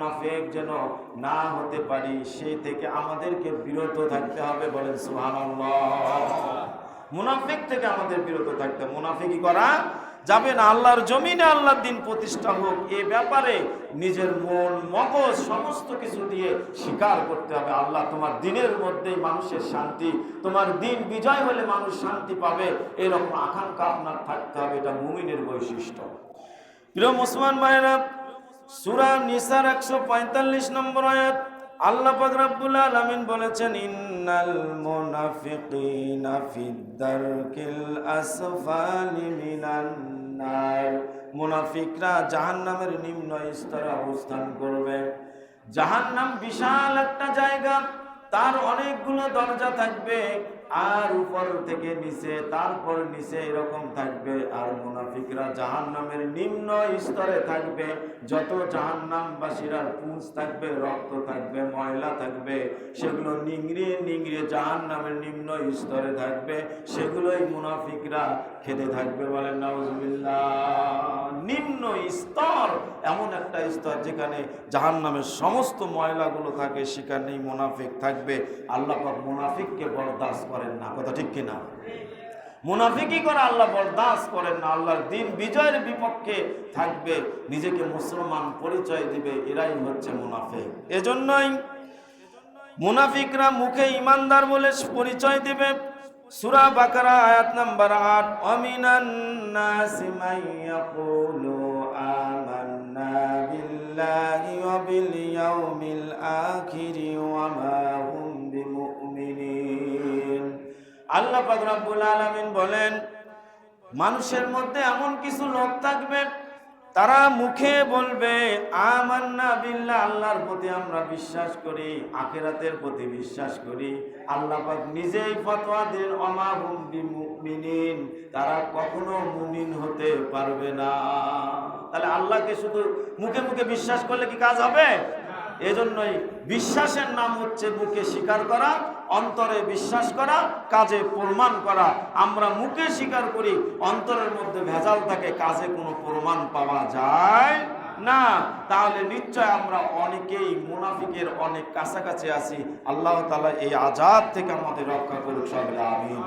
মুনাফেক যেন না হতে পারি, সেই থেকে আমাদেরকে বিরত থাকতে হবে বলেন মুনাফিক থেকে আমাদের বিরত থাকতে করা যাবে না। আল্লাহর জমিনে আল্লাহর দিন প্রতিষ্ঠা হোক, এ ব্যাপারে নিজের মন, মগজ সমস্ত কিছু দিয়ে স্বীকার করতে হবে। আল্লাহ তোমার দিনের মধ্যেই মানুষের শান্তি, তোমার দিন বিজয় হলে মানুষ শান্তি পাবে। এরকম আকাঙ্ক্ষা আপনার থাকতে হবে। এটা মুমিনের বৈশিষ্ট্য। প্রিয় মুসলমান ভাইরা সূরা নিসার 145 নম্বর আয়াত, আল্লাহ পাক রব্বুল আলামিন বলেছেন, ইন্নাল মুনাফিকিনা ফিদ দারকিল আসফালি মিনান নার। নিম্ন স্তরে অবস্থান করবে। জাহান্নাম বিশাল একটা জায়গা, তার অনেকগুলো দরজা থাকবে। আর উপর থেকে নিচে, তারপর নিচে এরকম থাকবে। আর মুনাফিকরা জাহান্নামের নিম্ন স্তরে থাকবে। যত জাহান্নামবাসীরা পুঁজ থাকবে, রক্ত থাকবে, ময়লা থাকবে, সেগুলো নিংড়িয়ে নিংড়িয়ে জাহান্নামের নিম্ন স্তরে থাকবে। সেগুলোই মুনাফিকরা খেতে থাকবে বলেন নাউজুবিল্লাহ। নিম্ন স্তর এমন একটা স্তর যেখানে জাহান্নামের সমস্ত ময়লাগুলো থাকে, সেখানেই মুনাফিক থাকবে। আল্লাহ মুনাফিককে বরদাস্ত করেন না, কথা ঠিক কিনা? মুনাফিকি করে আল্লাহ বরদাস্ত করেন না, আল্লাহর দিন বিজয়ের বিপক্ষে থাকবে, নিজেকে মুসলমান পরিচয় দিবে, এরাই হচ্ছে মুনাফিক। এজন্যই মুনাফিকরা মুখে ইমানদার বলে পরিচয় দিবে। সূরা বাকারা, আয়াত নাম্বার আট, অমিনান আমান্না বিল্লাহি ওয়া বিল ইয়াউমিল আখিরি ওয়া মা আল্লাহ পাক রব্বুল আলামিন বলেন, মানুষের মধ্যে এমন কিছু লোক থাকবে, তারা মুখে বলবে, আমান্না বিল্লাহ, আল্লাহর প্রতি আমরা বিশ্বাস করি, আখেরাতের প্রতি বিশ্বাস করি। আল্লাহ পাক নিজেই ফতোয়া দেন অমাহুম বিমুমিনিন, তারা কখনো মুমিন হতে পারবে না। তাহলে আল্লাহকে শুধু মুখে মুখে বিশ্বাস করলে কি কাজ হবে? এজন্যই বিশ্বাসের নাম হচ্ছে মুখে স্বীকার করা, অন্তরে বিশ্বাস করা, কাজে প্রমাণ করা। আমরা মুখে স্বীকার করি, অন্তরের মধ্যে ভেজাল থাকে, কাজে কোনো প্রমাণ পাওয়া যায় না। তাহলে নিশ্চয় আমরা অনেকেই মুনাফিকের অনেক কাছাকাছি আছি। আল্লাহ তালা এই আজাদ থেকে আমাদের রক্ষা করুক সবাই, আমিন।